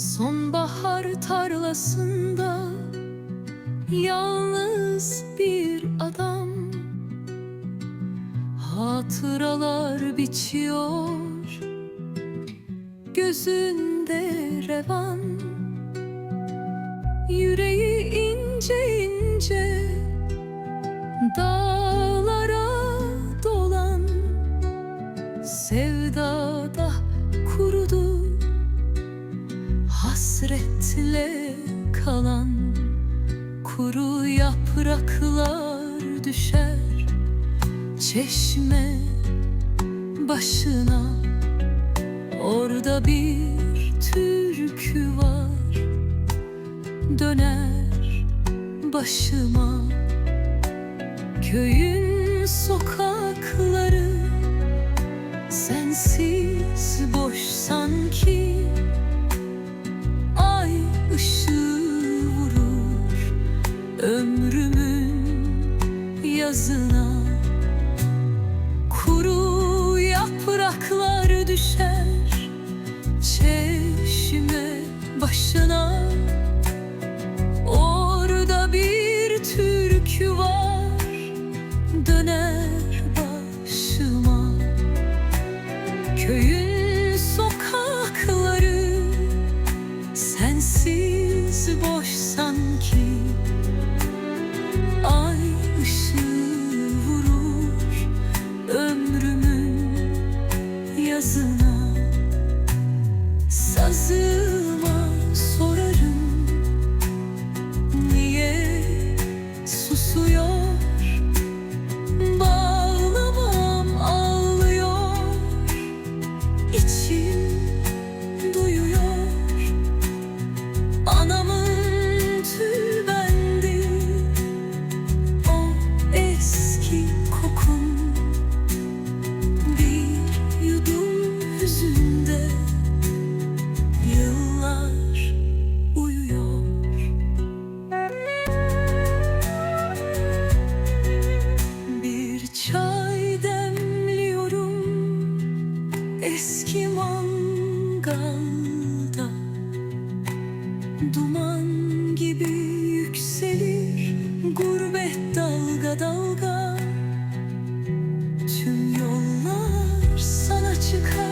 Sonbahar tarlasında Yalnız bir adam. Hatıralar biçiyor Gözünde revan. Yüreği ince ince Dağlara dolan. Sevdada kurudu Hasretle kalan Kuru yapraklar düşer Çeşme başına. Orada bir türkü var Döner başıma. Köyün sokakları yazına Kuru yapraklar düşer Çeşme başına. Orada bir türkü var Döner mangalda Duman gibi yükselir gurbet dalga dalga. Tüm yollar sana çıkar.